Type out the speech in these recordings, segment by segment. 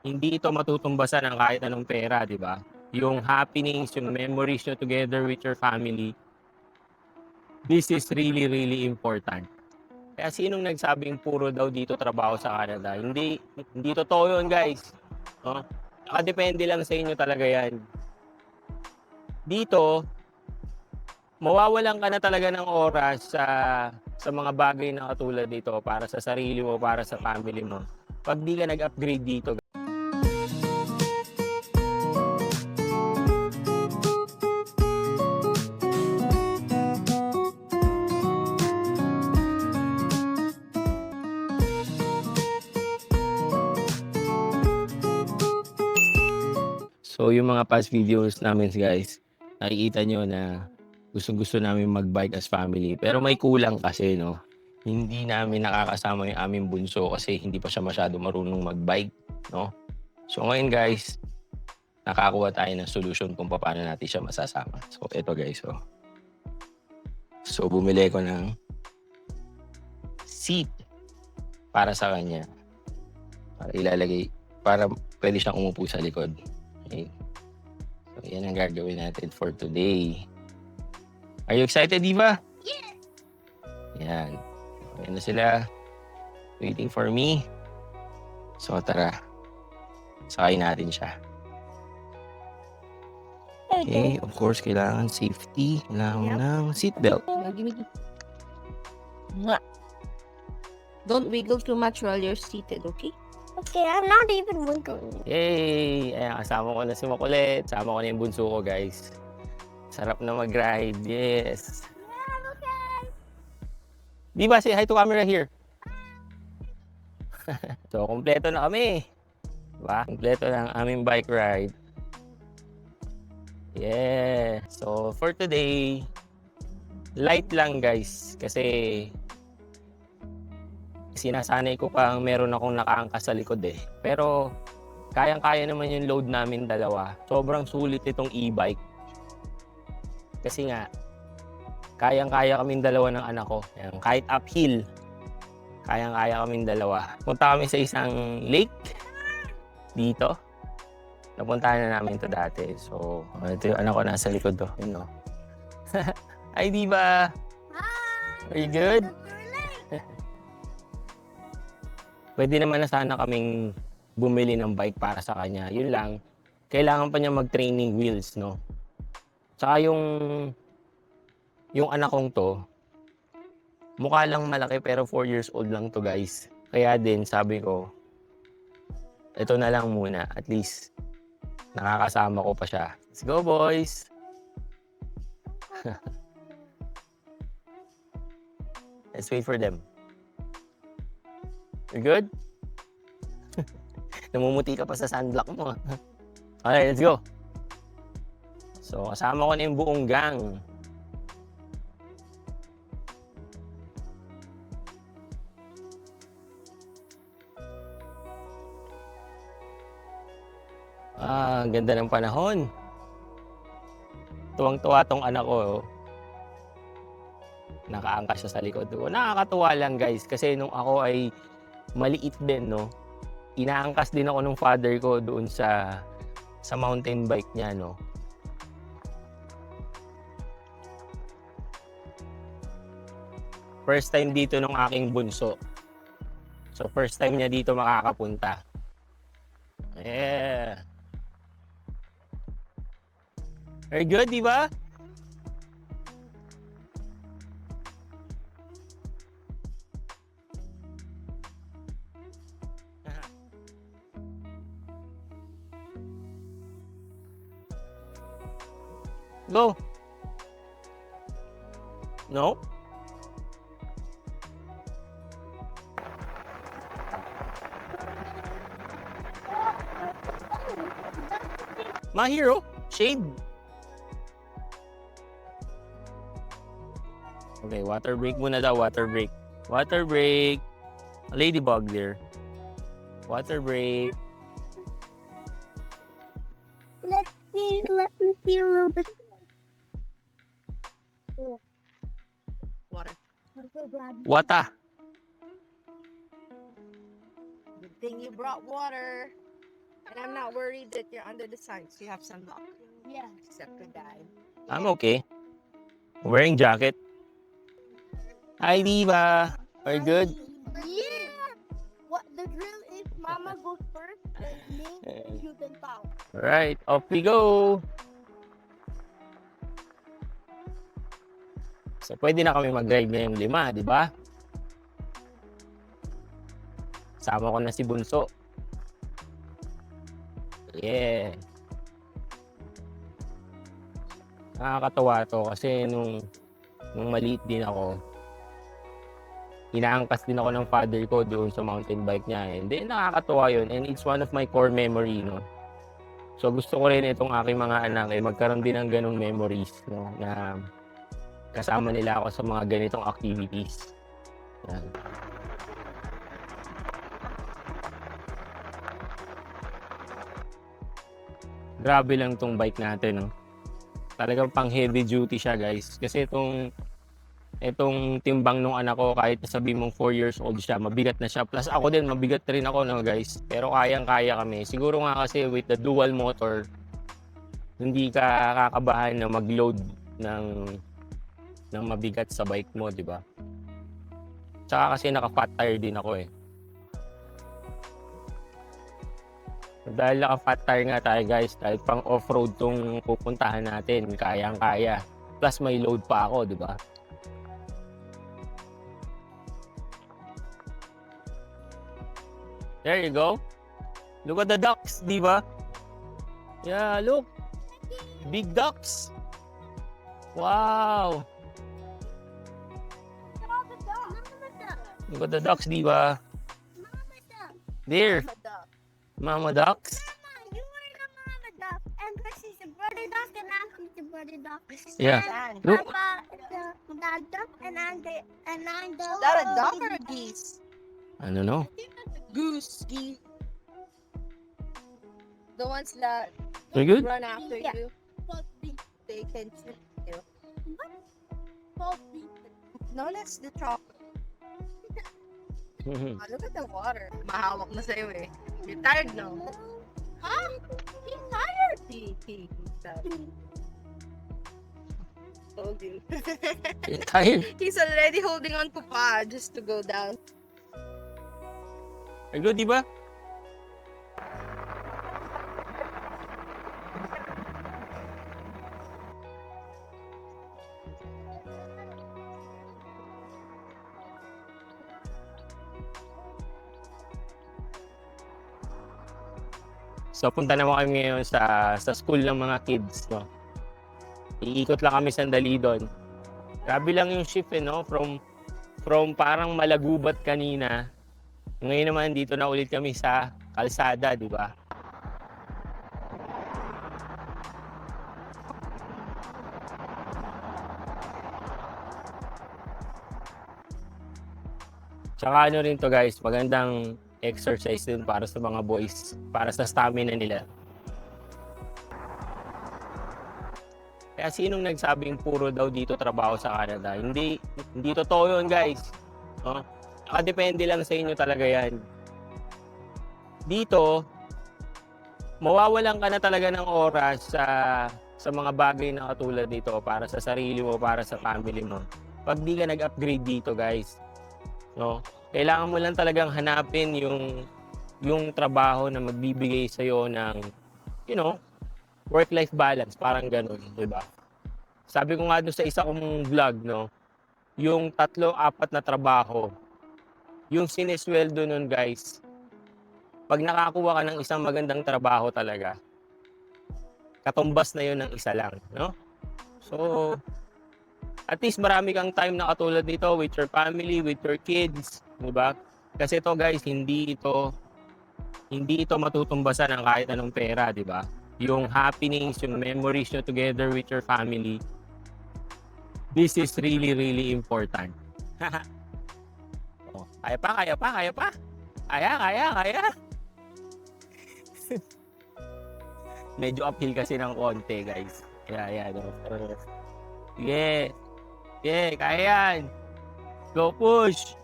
hindi ito matutumbasan ng kahit anong pera, di ba? Yung happenings, yung memories nyo together with your family, this is really, really important. Kaya sinong nagsabing puro daw dito trabaho sa Canada? Hindi, hindi totoo yun, guys. No? Nakadepende lang sa inyo talaga yan. Dito, mawawalan ka na talaga ng oras sa sa mga bagay na katulad dito para sa sarili mo, para sa family mo. Pag di ka nag-upgrade dito, Yung mga past videos namin guys, nakikita nyo na gustong-gusto namin mag-bike as family. Pero may kulang kasi no. Hindi namin nakakasama yung aming bunso kasi hindi pa siya masyado marunong mag-bike, no? So ngayon guys, nakakuha tayo ng solution kung paano natin siya masasama. So ito guys, oh. So bumili ko ng seat para sa kanya. Para ilalagay, para pwede siyang umupo sa likod. Okay. So, yan ang gagawin natin for today. Are you excited, Diva? Yes! Yan. Ayan na sila. Waiting for me. So, tara. Sakay natin siya. Okay, of course, kailangan safety. Kailangan Yep. ng seatbelt. Give me. Mwah. Don't wiggle too much while you're seated, okay? Okay, I'm not even wiggling. Yay! Ayan, kasama ko na si Makulit. Kasama ko na yung bunso ko, guys. Sarap na mag-ride. Yes. Di ba? Say hi to camera here. so, kompleto na kami. Diba? Kompleto na ang aming bike ride. Yeah. So, for today, light lang guys. Kasi, sinasanay ko pang meron akong nakaangkas sa likod eh. Pero, kayang-kaya naman yung load namin dalawa. Sobrang sulit itong e-bike. Kasi nga, kayang-kaya kaming dalawa ng anak ko. Ayan, kahit uphill, kayang-kaya kaming dalawa. Punta kami sa isang lake dito. Napuntahan na namin to dati. So, ito yung anak ko nasa likod to. Yun, no? Ay, di ba? Are you good? Pwede naman na sana kaming bumili ng bike para sa kanya. Yun lang, kailangan pa niya mag-training wheels, no? Tsaka yung yung anak kong to, mukha lang malaki pero 4 years old lang to guys. Kaya din sabi ko, ito na lang muna. At least, nakakasama ko pa siya. Let's go boys! Let's wait for them. You good? Namumuti ka pa sa sunblock mo. Okay, let's go. So, kasama ko na yung buong gang. Ah, ganda ng panahon. Tuwang-tuwa tong anak ko. oh. Nakaangkas siya sa likod ko. Nakakatuwa lang guys kasi nung ako ay maliit din, no? Inaangkas din ako ng father ko doon sa sa mountain bike niya, no? First time dito nung aking bunso. So first time niya dito makakapunta. Yeah. Very good, di ba? Go. No? My hero, shade. Okay, water break muna daw, water break. Water break. Ladybug there. Water break. Let me let me see a little bit. Water. Wata. Good thing you brought water. And I'm not worried that you're under the sun, so you have sunblock. Yeah. Except for that. I'm okay. Wearing jacket. Hi, Diva. Are you good? Yeah. What the drill is mama goes first and me you can follow. Alright, off we go. So, pwede na kami mag-drive ngayong lima, di ba? Sama ko na si Bunso. Yeah. Nakakatawa to kasi nung, nung maliit din ako, inaangkas din ako ng father ko doon sa mountain bike niya. And then nakakatawa yun and it's one of my core memory, no? So gusto ko rin itong aking mga anak eh magkaroon din ng ganong memories no na kasama nila ako sa mga ganitong activities. Yan. Grabe lang tong bike natin no. Talagang pang heavy duty siya guys kasi itong itong timbang nung anak ko kahit sabi mong 4 years old siya mabigat na siya plus ako din mabigat rin ako no guys pero kayang kaya kami siguro nga kasi with the dual motor hindi ka kakabahan na mag-load ng ng mabigat sa bike mo di ba tsaka kasi naka fat tire din ako eh dahil naka fat tire nga tayo guys dahil pang off-road tong pupuntahan natin kayang kaya plus may load pa ako di ba There you go. Look at the ducks, di ba? Yeah, look. Big ducks. Wow. Duck. Look at the ducks, di ba? Mama duck. There, Mama duck. mama ducks. Mama, you are the mama duck. And this is the brother duck and I'm the brother duck. Yeah. Sand. Look. Papa, the, the duck and I'm the and I'm the Is that a duck or a geese? I don't know. Goose, geese. The ones that You good? run after Yeah. you, Puppy. they can trip you. Puppy. No, that's the chocolate. Mhm. Ah, look at the water. Mahawak na sa'yo eh. You're tired now. Huh? He's tired. He, he, he's tired. Told you. You're tired. he's already holding on to Pa just to go down. Good, di ba? So punta naman kami ngayon sa sa school ng mga kids, no. Iikot lang kami sandali doon. Grabe lang yung shift eh, no? From from parang malagubat kanina ngayon naman dito na ulit kami sa kalsada, di ba? Tsaka ano rin to guys, magandang exercise din para sa mga boys, para sa stamina nila. Kaya sinong nagsabing puro daw dito trabaho sa Canada? Hindi, hindi totoo yun guys. No? Nakadepende lang sa inyo talaga yan. Dito, mawawalan ka na talaga ng oras sa sa mga bagay na katulad nito para sa sarili mo, para sa family mo. Pag di ka nag-upgrade dito, guys. No? Kailangan mo lang talagang hanapin yung yung trabaho na magbibigay sa ng you know, work-life balance, parang ganun, 'di ba? Sabi ko nga doon sa isa kong vlog, no, yung tatlo, apat na trabaho, yung sinesweldo nun guys, pag nakakuha ka ng isang magandang trabaho talaga, katumbas na yun ng isa lang, no? So, at least marami kang time na katulad nito with your family, with your kids, di ba? Kasi ito guys, hindi ito hindi ito matutumbasan ng kahit anong pera, di ba? Yung happenings, yung memories nyo together with your family, this is really, really important. oh, kaya pa, kaya pa, kaya pa. Kaya, kaya, kaya. Medyo uphill kasi ng konti, guys. Kaya. No? Uh, yeah. Yeah, kaya yan. Go push.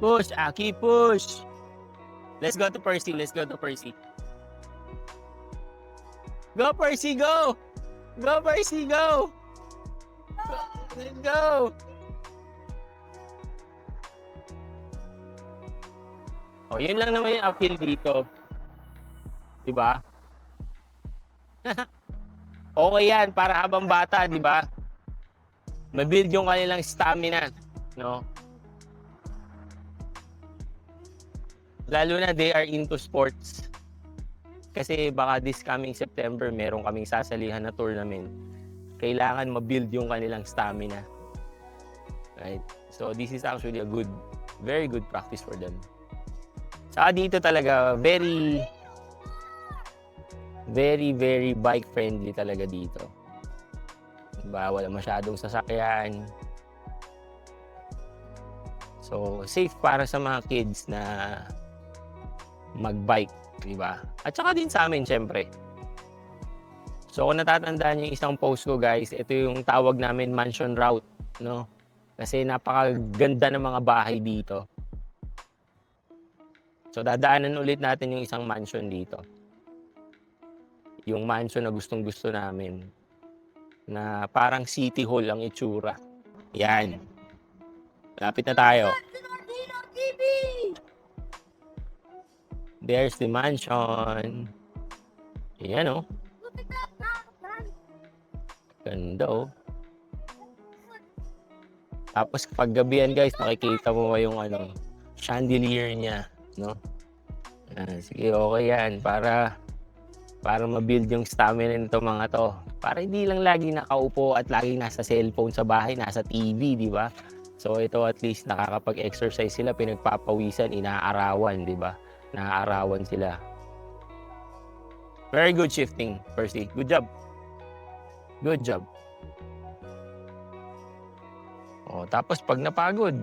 Push, Aki, push. Let's go to Percy. Let's go to Percy. Go, Percy, go! Go, Percy, go! Let's go! Oh, yun lang naman yung appeal dito. Diba? okay yan, para habang bata, di ba? Mabuild yung kanilang stamina, no? Lalo na they are into sports. Kasi baka this coming September, meron kaming sasalihan na tournament. Kailangan mabuild yung kanilang stamina. Right? So this is actually a good, very good practice for them. Saka dito talaga, very, very, very bike friendly talaga dito. Diba? Wala masyadong sasakyan. So, safe para sa mga kids na mag-bike, di ba? At saka din sa amin, syempre. So, kung natatandaan yung isang post ko, guys, ito yung tawag namin mansion route, no? Kasi napakaganda ng mga bahay dito. So, dadaanan ulit natin yung isang mansion dito. Yung mansion na gustong gusto namin. Na parang city hall ang itsura. Yan. Lapit na tayo. There's the mansion. Yan oh. Ganda oh. Tapos pag gabihan guys, makikita mo yung ano, chandelier niya, no? Yan, sige, okay yan. Para para ma-build yung stamina nito mga to. Para hindi lang lagi nakaupo at lagi nasa cellphone sa bahay, nasa TV, di ba? So ito at least nakakapag-exercise sila, pinagpapawisan, inaarawan, di ba? Naaarawan sila. Very good shifting, Percy. Good job. Good job. Oh, tapos pag napagod,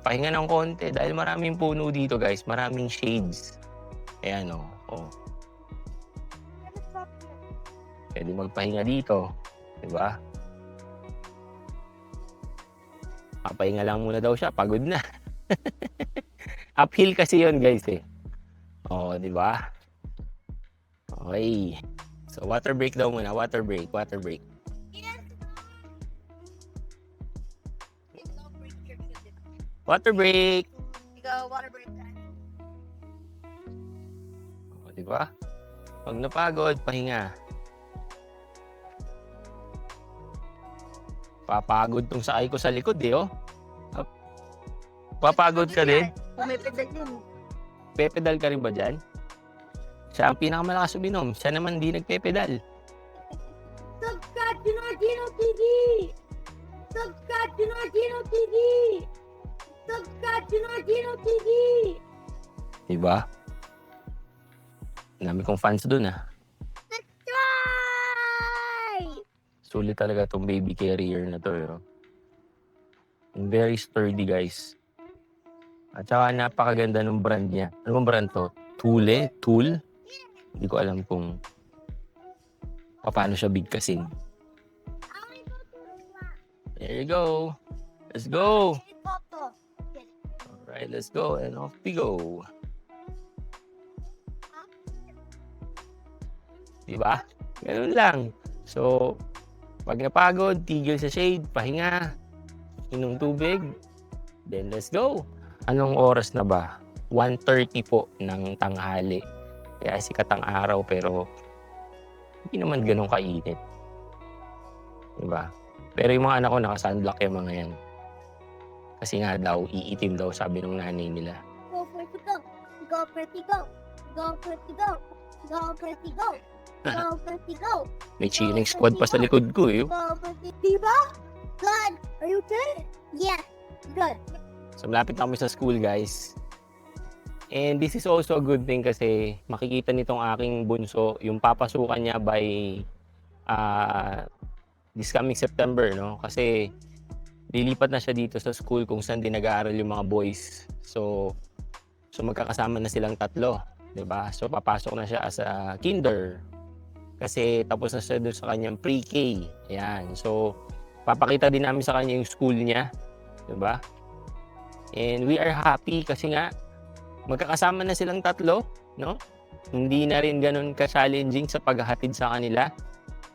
pahinga ng konti dahil maraming puno dito, guys. Maraming shades. Ayan, oh. oh. Pwede magpahinga dito. Di ba? Papahinga lang muna daw siya. Pagod na. Uphill kasi yon guys, eh. Oh, di ba? Okay. So, water break daw muna. Water break. Water break. Water break. Ikaw, water break. O, di ba? Pag napagod, pahinga. Papagod tong sakay ko sa likod eh, oh. Ap- Papagod ka din? Pumipidal yun. Pepedal ka rin ba dyan? Siya ang pinakamalakas uminom. Siya naman di nagpepedal. Subscribe to Nardino TV! Subscribe to Nardino TV! Subscribe to Nardino TV! Di ba? Ang dami kong fans dun ah. Subscribe! Sulit talaga tong baby carrier na to. Eh. oh. Very sturdy guys. At saka napakaganda ng brand niya. Ano bang brand to? Thule? Tool? Hindi ko alam kung paano siya bigkasin. There you go. Let's go. Alright, let's go. And off we go. Diba? Ganun lang. So, pag napagod, tigil sa shade, pahinga, inom tubig, then let's go. Anong oras na ba? 1.30 po ng tanghali. Kaya sikat ang araw pero hindi naman ganun kainit. Diba? Pero yung mga anak ko naka-sunblock yung mga yan. Kasi nga daw, iitim daw sabi ng nanay nila. Go, Pretty, go! Go, Pretty, go! Go, Pretty, go! Go, Pretty, go! Go, Pretty, go! May cheering squad pa sa likod ko eh. Go, Pretty. Diba? Good. Are you okay? Yeah. Good. So malapit na kami sa school guys. And this is also a good thing kasi makikita nitong aking bunso yung papasukan niya by uh, this coming September, no? Kasi lilipat na siya dito sa school kung saan din nag-aaral yung mga boys. So, so magkakasama na silang tatlo, 'di ba? So papasok na siya as a kinder. Kasi tapos na siya doon sa kanyang pre-K. Ayan. So papakita din namin sa kanya yung school niya, 'di ba? And we are happy kasi nga magkakasama na silang tatlo, no? hindi na rin ganun ka-challenging sa paghahatid sa kanila.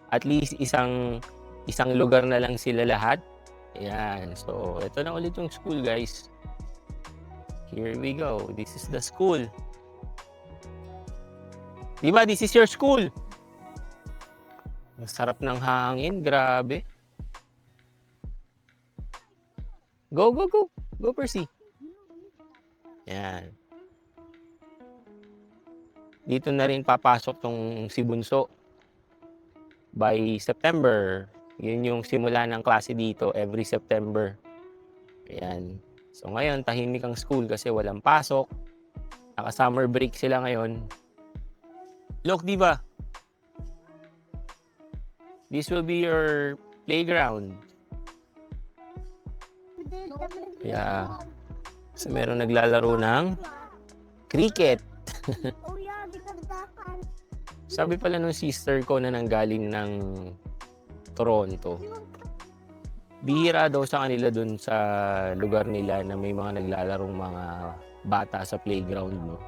At least isang isang lugar na lang sila lahat. Ayan. So, ito na ulit yung school, guys. Here we go. This is the school. Diba, this is your school. Ang sarap ng hangin. Grabe. Go, go, go. Go, Percy. Yan. Dito na rin papasok tong si Bunso. By September, yun yung simula ng klase dito every September. Ayan. So ngayon, tahimik ang school kasi walang pasok. Naka-summer break sila ngayon. Look, di ba? This will be your playground. Yeah. So meron naglalaro ng cricket. Oh. Sabi pala nung sister ko na nanggaling ng Toronto, bihira daw sa kanila dun sa lugar nila na may mga naglalarong mga bata sa playground, no?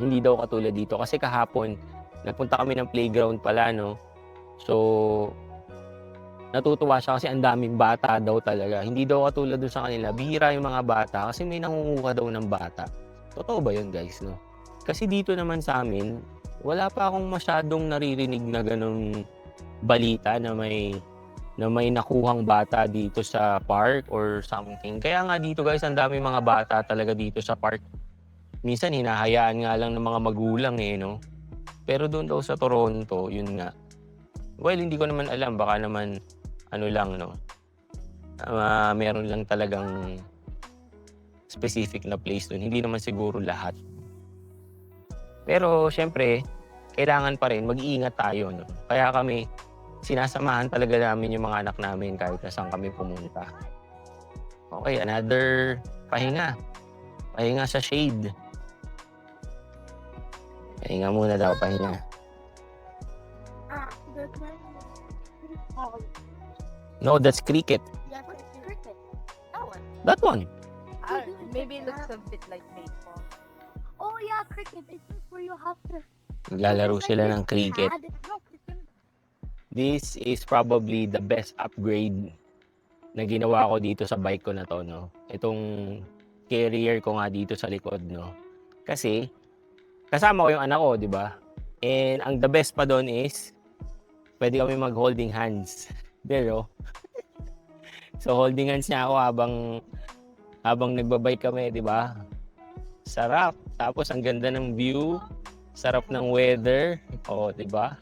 Hindi daw katulad dito. Kasi kahapon, nagpunta kami ng playground pala, no? So, natutuwa siya kasi ang daming bata daw talaga. Hindi daw katulad dun sa kanila. Bihira yung mga bata kasi may nangunguha daw ng bata. Totoo ba yun, guys, no? Kasi dito naman sa amin, wala pa akong masyadong naririnig na ganong balita na may na may nakuhang bata dito sa park or something. Kaya nga dito guys, ang dami mga bata talaga dito sa park. Minsan hinahayaan nga lang ng mga magulang eh, no? Pero doon daw sa Toronto, yun nga. Well, hindi ko naman alam. Baka naman, ano lang, no? Ah, meron lang talagang specific na place doon. Hindi naman siguro lahat. Pero, syempre, kailangan pa rin mag-iingat tayo, no? Kaya kami, sinasamahan talaga namin yung mga anak namin kahit saan kami pumunta. Okay, another pahinga. Pahinga sa shade. Pahinga muna daw, pahinga. Ah, No, that's cricket. yeah, it's cricket. That one. That one. Ah, maybe it looks a bit like baseball. Oh yeah, cricket. It's where you have to. Naglalaro sila ng cricket. This is probably the best upgrade na ginawa ko dito sa bike ko na to, no? Itong carrier ko nga dito sa likod, no? Kasi, kasama ko yung anak ko, di ba? And ang the best pa doon is, pwede kami mag-holding hands. Pero, so holding hands niya ako habang habang nagbabike kami, di ba? Sarap. Tapos ang ganda ng view. Sarap ng weather. O, di ba?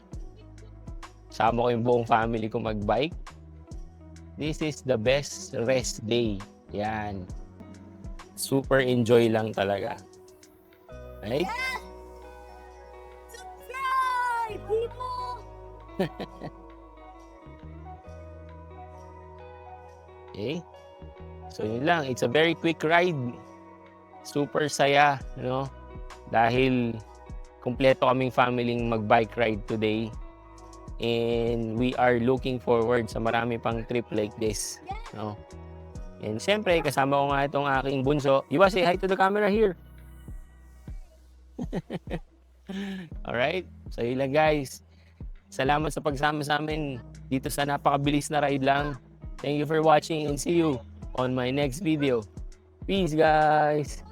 Sama ko yung buong family ko magbike. This is the best rest day. Yan. Super enjoy lang talaga. Right? Subscribe, people. Okay? So yun lang, it's a very quick ride. Super saya, no? Dahil kumpleto kaming family mag-bike ride today. And we are looking forward sa marami pang trip like this, no? And siyempre, kasama ko nga itong aking bunso. Iwa, say hi to the camera here. Alright? So yun lang guys. Salamat sa pagsama sa amin dito sa napakabilis na ride lang. Thank you for watching and see you on my next video. Peace, guys!